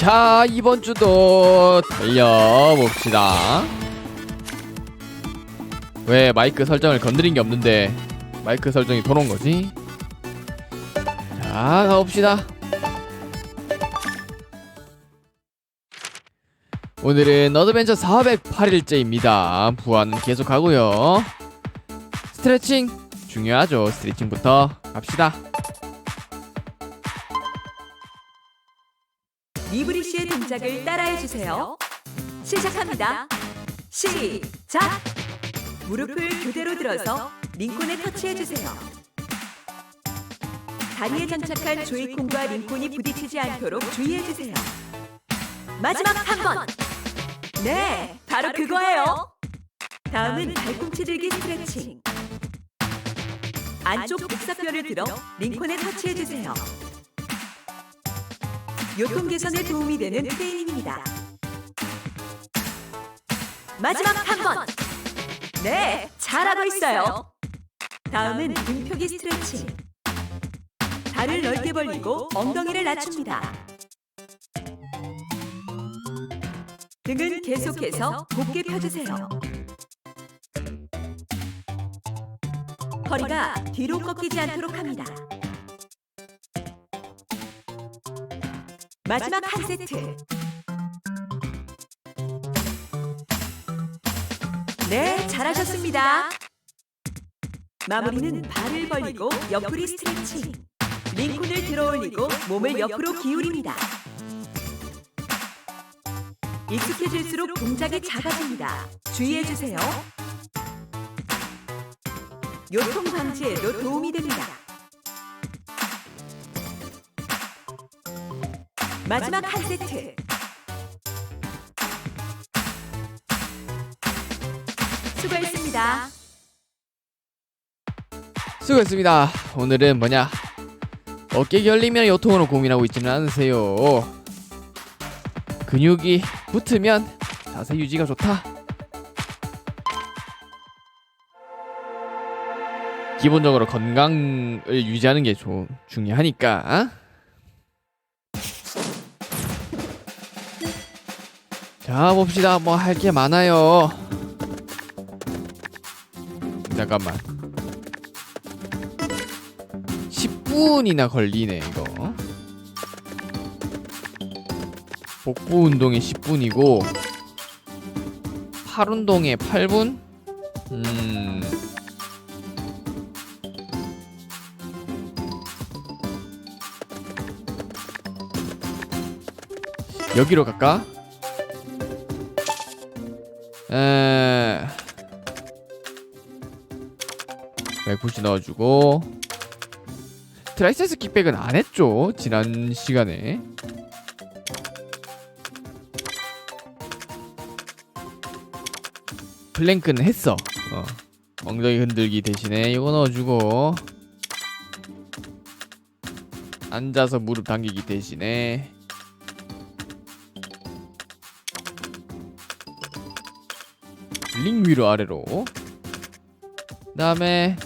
자 이번 주도 달려봅시다. 왜 마이크 설정을 건드린 게 없는데 마이크 설정이 돌아온 거지? 자 가봅시다. 오늘은 어드벤처 408일째입니다. 부활은 계속하고요. 스트레칭 중요하죠. 스트레칭부터 갑시다 동작을 따라해 주세요. 시작합니다. 시작. 무릎을 교대로 들어서 링콘에 터치해 주세요. 다리에 장착한 조이콘과 링콘이 부딪히지 않도록 주의해 주세요. 마지막 한 번. 네, 바로 그거예요. 다음은 발꿈치 들기 스트레칭. 안쪽 복사뼈를 들어 링콘에 터치해 주세요. 요통 개선에 도움이 되는 트레이닝입니다. 마지막 한 번. 네, 잘하고 있어요. 다음은 등표기 스트레칭. 발을 넓게 벌리고 엉덩이를 낮춥니다. 등은 계속해서 곧게 펴주세요. 허리가 뒤로 꺾이지 않도록 합니다. 마지막 한 세트. 네, 잘하셨습니다. 마무리는 발을 벌리고 옆구리 스트레칭. 링콘을 들어 올리고 몸을 옆으로 기울입니다. 익숙해질수록 동작이 작아집니다. 주의해 주세요. 요통 방지에도 도움이 됩니다. 마지막 한 세트. 수고했습니다. 수고했습니다. 오늘은 뭐냐? 어깨 결리면 요통으로 고민하고 있지는 않으세요. 근육이 붙으면 자세 유지가 좋다. 기본적으로 건강을 유지하는 게좀 중요하니까. 자 봅시다. 뭐 할 게 많아요. 잠깐만. 10분이나 걸리네 이거 복부 운동에 10분이고 팔 운동에 8분? 음 여기로 갈까? 에... 맥푸시 넣어주고. 트라이세스 킥백은 안 했죠 지난 시간에. 플랭크는 했어. 어. 엉덩이 흔들기 대신에 이거 넣어주고. 앉아서 무릎 당기기 대신에 링 위로 아래로. 그 다음에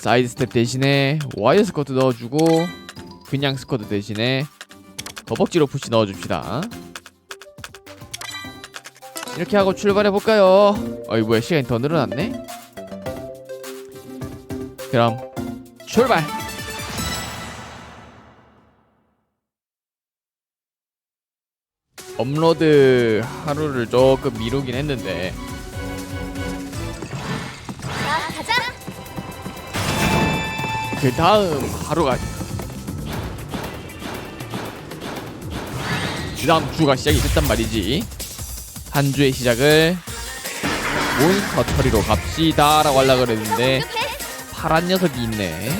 사이드 스텝 대신에 와이어 스쿼트 넣어주고 그냥 스쿼트 대신에 허벅지로 푸시 넣어줍시다. 이렇게 하고 출발해 볼까요? 어이 뭐야 시간이 더 늘어났네. 그럼 출발! 업로드 하루를 조금 미루긴 했는데 그 다음 하루가. 그 다음 주가 시작이 됐단 말이지. 한 주의 시작을 몬스터 처리로 갑시다 라고 하려고 그랬는데 파란 녀석이 있네.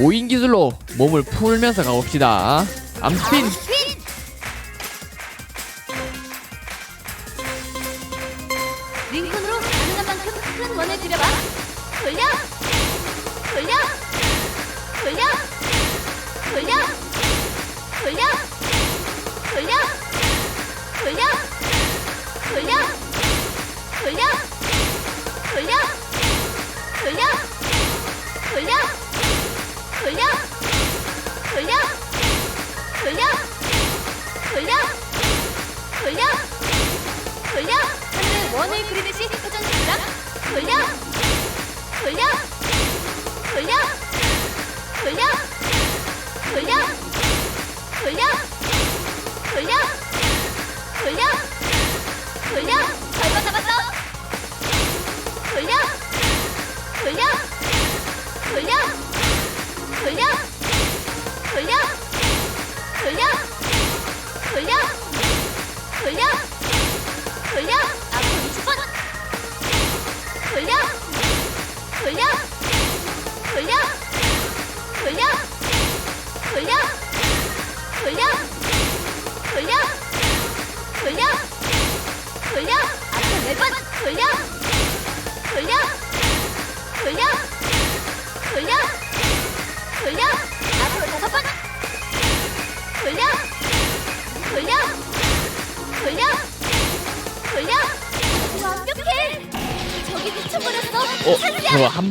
오인 기술로 몸을 풀면서 가봅시다. 암스 돌려, 돌려, 돌려, 돌려, 돌려, 돌려, 돌려, 돌려, 돌려 돌려 돌려 돌려 돌려 하늘 원을 그리듯이 시작 돌려 돌려 돌려 돌려 돌려 돌려 돌려 돌려 돌려 절반 남았어 돌려 돌려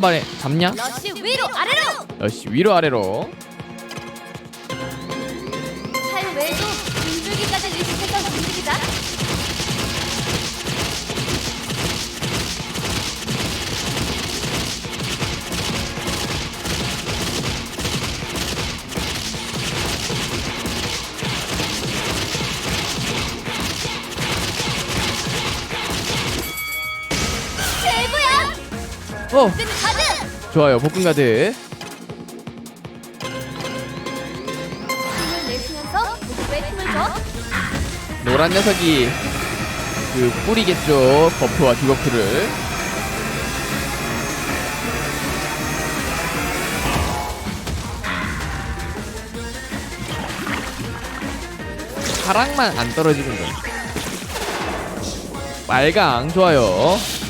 한 발에 잡냐? 러쉬 위로 아래로 역시 위로 아래로 어! 좋아요. 복근 가드. 노란 녀석이 그 뿌리겠죠. 버프와 디버프를. 파랑만 안 떨어지는 거. 빨강. 좋아요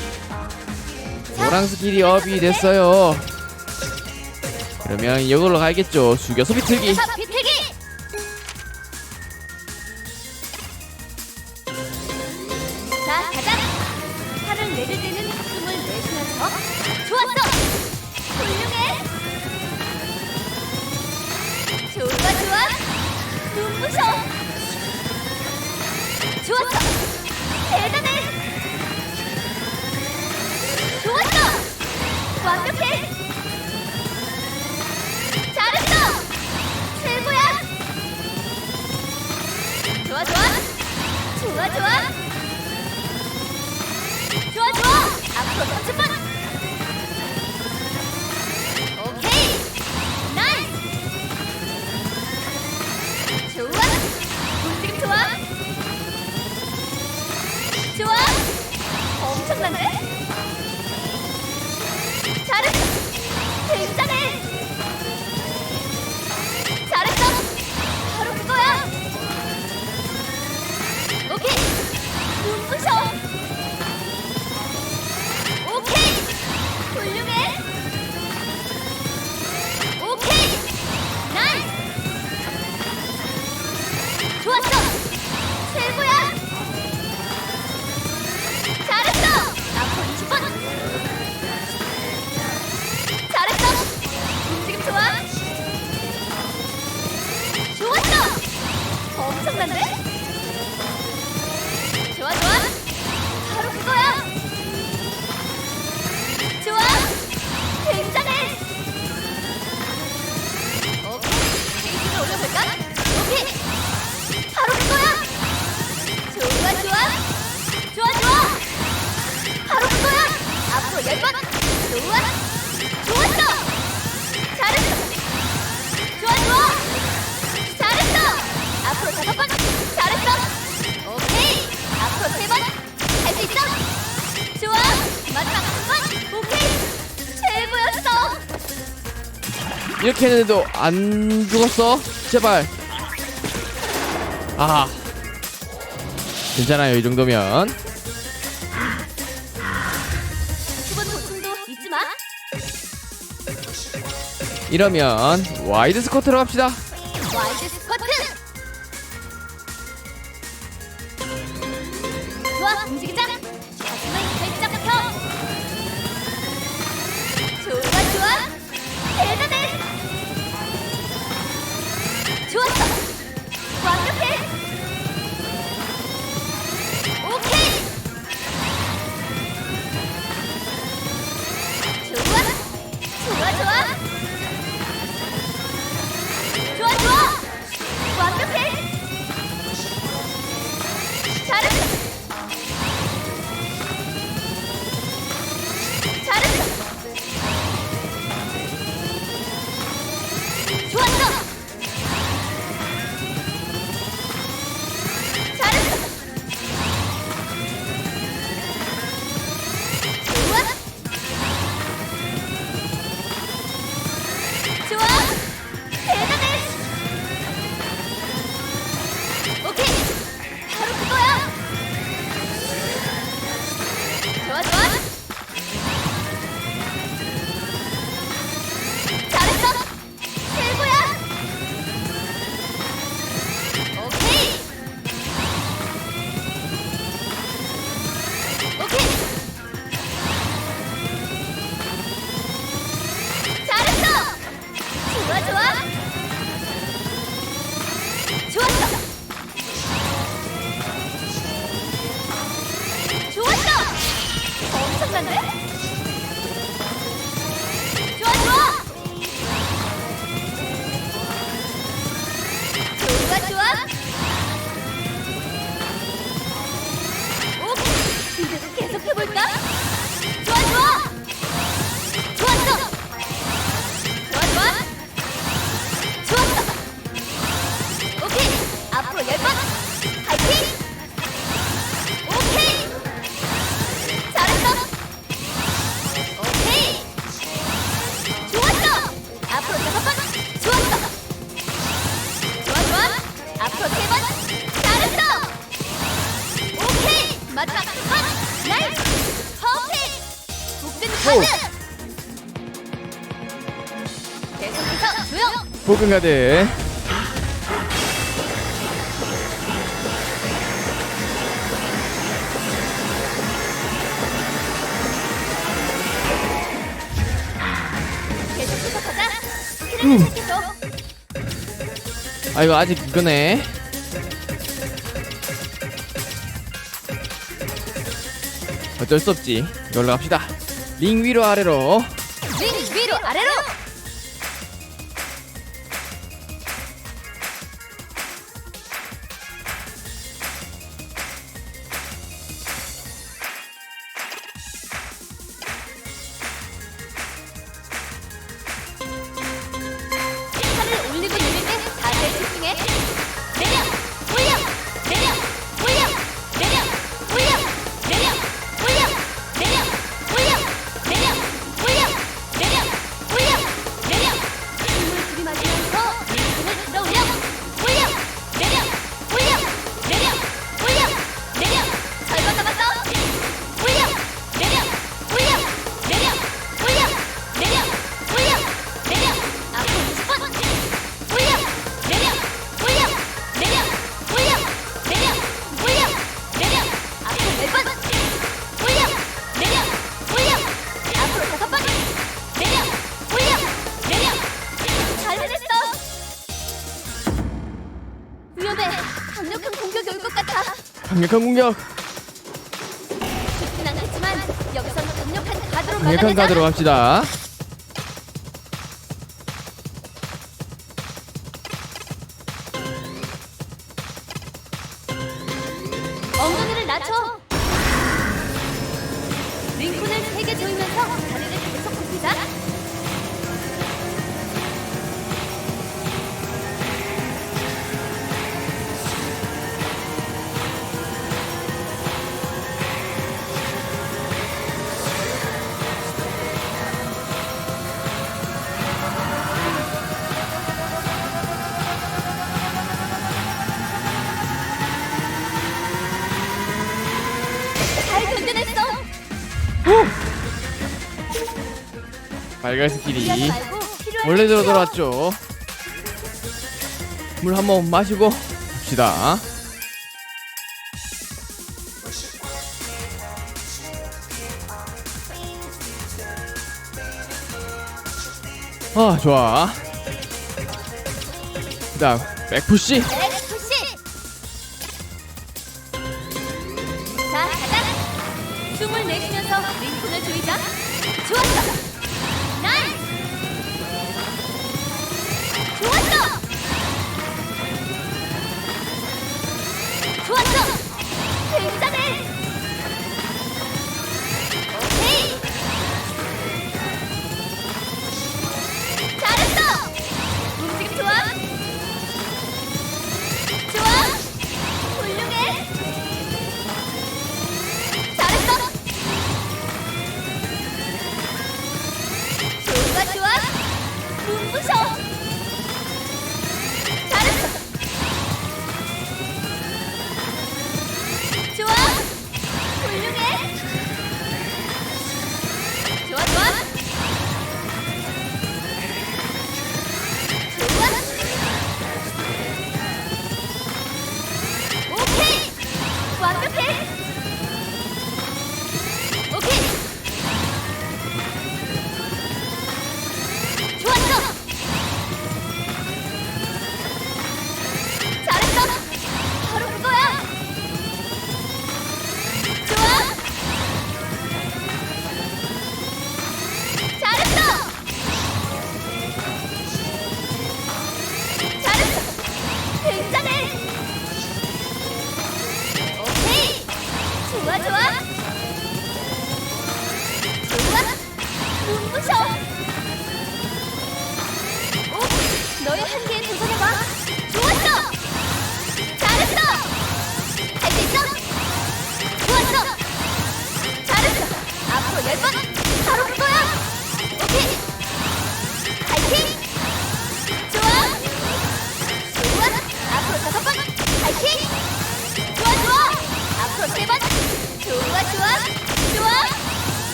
노랑 스킬이 업이 됐어요 그러면 이걸로 가야겠죠 사 비틀기! 자, 가자! 팔을 내릴 때는 숨을 내쉬면서 잘했어! 최고야! 좋아 좋아! 좋아 좋아! 좋아 좋아! 앞으로 30번! 오케이! 나이스! 좋아! 좋아! 좋아! 엄청난데? 잘했어! 굉장해! 잘했어! 바로 그거야! 오케이! 눈부셔! 했는데도 안 죽었어? 제발. 아. 괜찮아요, 이 정도면. 잊지 마 이러면 와이드 스쿼트로 갑시다. 와이드 스쿼트 좋아 움직이자 가드 계속 추적하자. 아 이거 아직 이거네. 어쩔 수 없지. 연락합시다. 링 위로 아래로. 강력한 공격. 강력한 가드로 갑시다. 알갈스끼리. 원래대로 돌아왔죠. 물 한번 마시고 갑시다. 아 좋아. 그 다음 백푸시.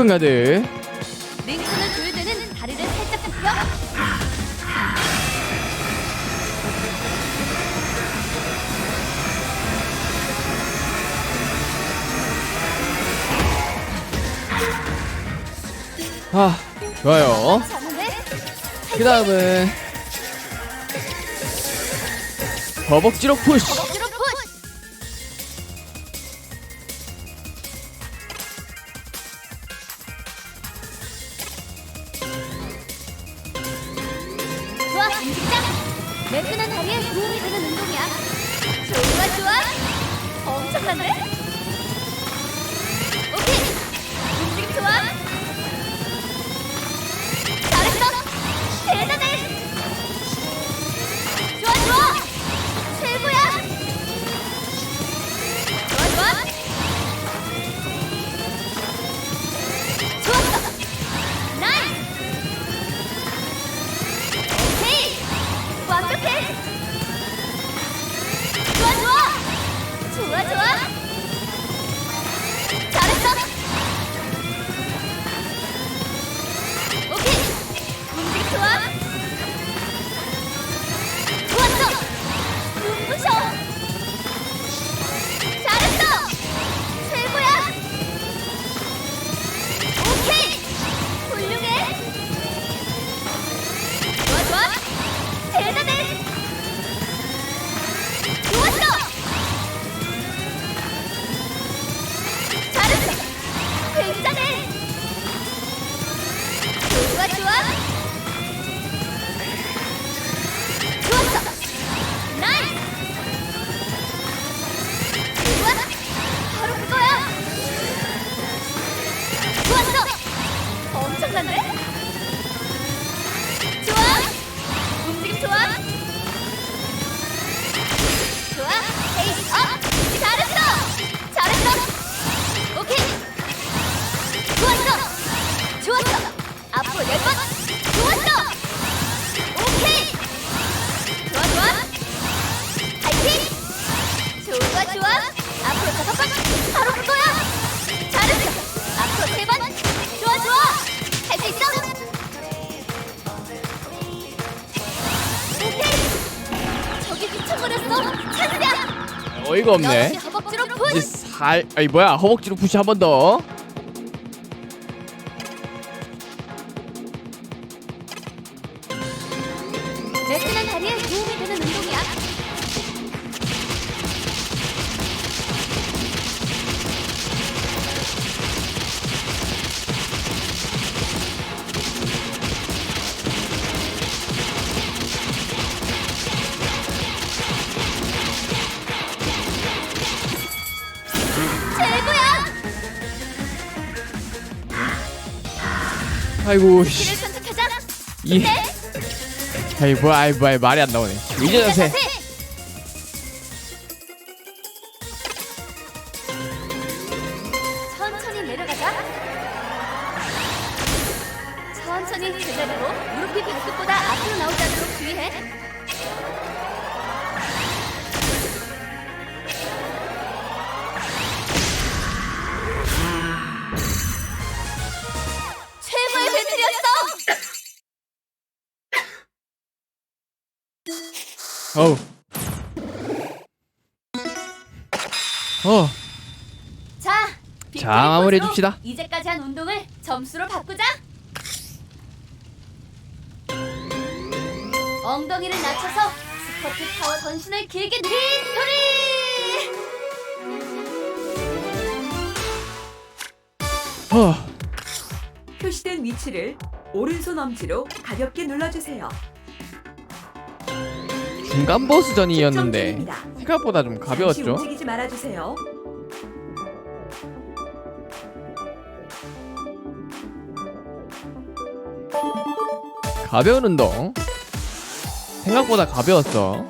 복근 가드 링크는 조일 때는 다리를 살짝 굽혀. 아 좋아요. 그 다음은 허벅지로 푸시 어이가 없네 허벅지로 이제 푸시. 살 아니 뭐야 허벅지로 푸시 한 번 더 아이고 씨. 선택하자. 이 아이 뭐야 아이 뭐야 말이 안 나오네 이제 자세 어우 어 자, 자, 마무리해 줍시다. 이제까지 한 운동을 점수로 바꾸자. 엉덩이를 낮춰서 스쿼트 파워 전신을 길게 늘린 소리. 어. 표시된 위치를 오른손 엄지로 가볍게 눌러주세요. 중간 보스전이었는데. 생각보다 좀 가벼웠죠? 움직이지 말아주세요. 가벼운 운동. 생각보다 가벼웠어.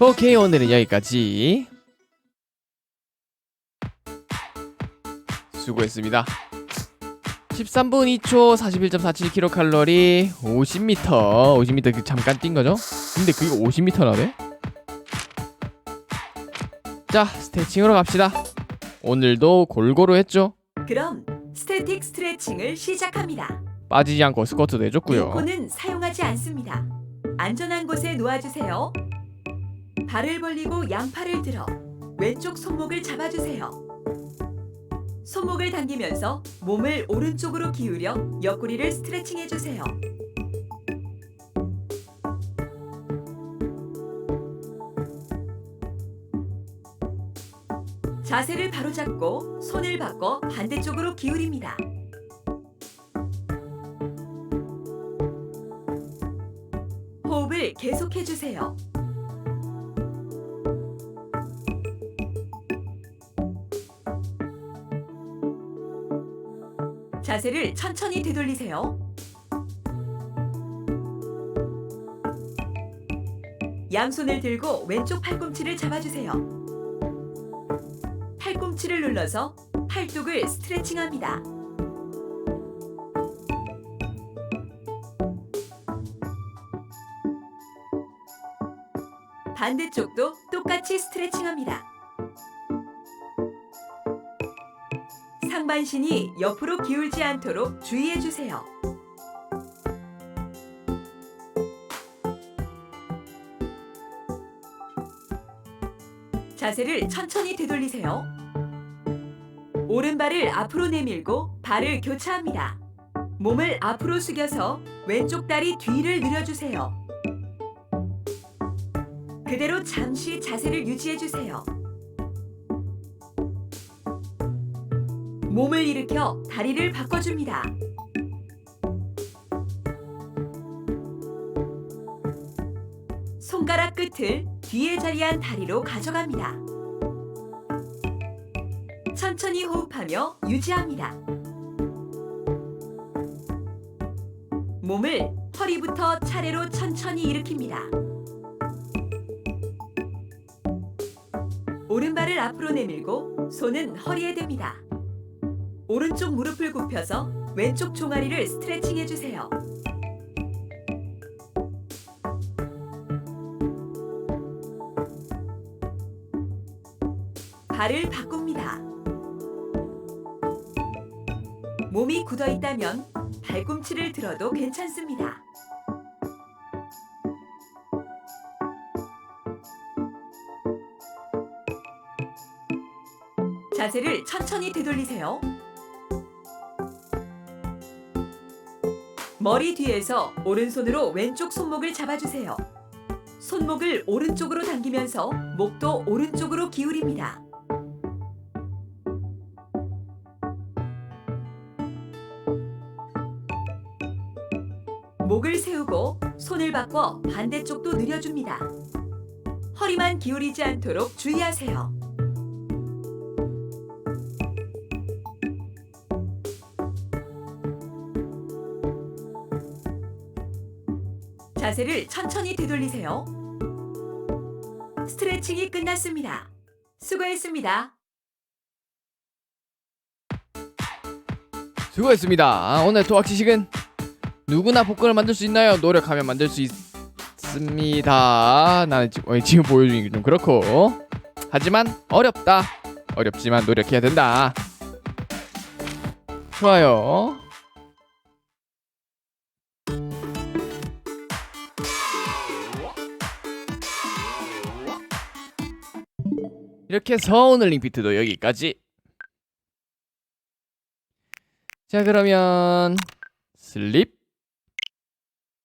오케이 오늘은 여기까지. 수고했습니다 13분 2초 41.47kcal 50m 50m 그 잠깐 뛴 거죠? 근데 그게 50m나 돼? 자 스트레칭으로 갑시다 오늘도 골고루 했죠 그럼 스태틱 스트레칭을 시작합니다. 빠지지 않고 스쿼트도 해줬고요 링콘은 사용하지 않습니다. 안전한 곳에 놓아주세요. 발을 벌리고 양팔을 들어 왼쪽 손목을 잡아주세요. 손목을 당기면서 몸을 오른쪽으로 기울여 옆구리를 스트레칭해 주세요. 자세를 바로잡고 손을 바꿔 반대쪽으로 기울입니다. 호흡을 계속해 주세요. 자세를 천천히 되돌리세요. 양손을 들고 왼쪽 팔꿈치를 잡아주세요. 팔꿈치를 눌러서 팔뚝을 스트레칭합니다. 반대쪽도 똑같이 스트레칭합니다. 상반신이 옆으로 기울지 않도록 주의해 주세요. 자세를 천천히 되돌리세요. 오른발을 앞으로 내밀고 발을 교차합니다. 몸을 앞으로 숙여서 왼쪽 다리 뒤를 늘려주세요. 그대로 잠시 자세를 유지해 주세요. 몸을 일으켜 다리를 바꿔줍니다. 손가락 끝을 뒤에 자리한 다리로 가져갑니다. 천천히 호흡하며 유지합니다. 몸을 허리부터 차례로 천천히 일으킵니다. 오른발을 앞으로 내밀고 손은 허리에 댑니다. 오른쪽 무릎을 굽혀서 왼쪽 종아리를 스트레칭 해주세요. 발을 바꿉니다. 몸이 굳어 있다면 발꿈치를 들어도 괜찮습니다. 자세를 천천히 되돌리세요. 머리 뒤에서 오른손으로 왼쪽 손목을 잡아주세요. 손목을 오른쪽으로 당기면서 목도 오른쪽으로 기울입니다. 목을 세우고 손을 바꿔 반대쪽도 늘려줍니다. 허리만 기울이지 않도록 주의하세요. 자세를 천천히 되돌리세요. 스트레칭이 끝났습니다. 수고했습니다. 수고했습니다 오늘 토학 지식은 누구나 복근을 만들 수 있나요? 노력하면 만들 수 있 습니다 나는 지금, 어, 지금 보여주기 좀 그렇고 하지만 어렵다 어렵지만 노력해야 된다 좋아요 이렇게 오늘 링피트도 여기까지. 자 그러면 슬립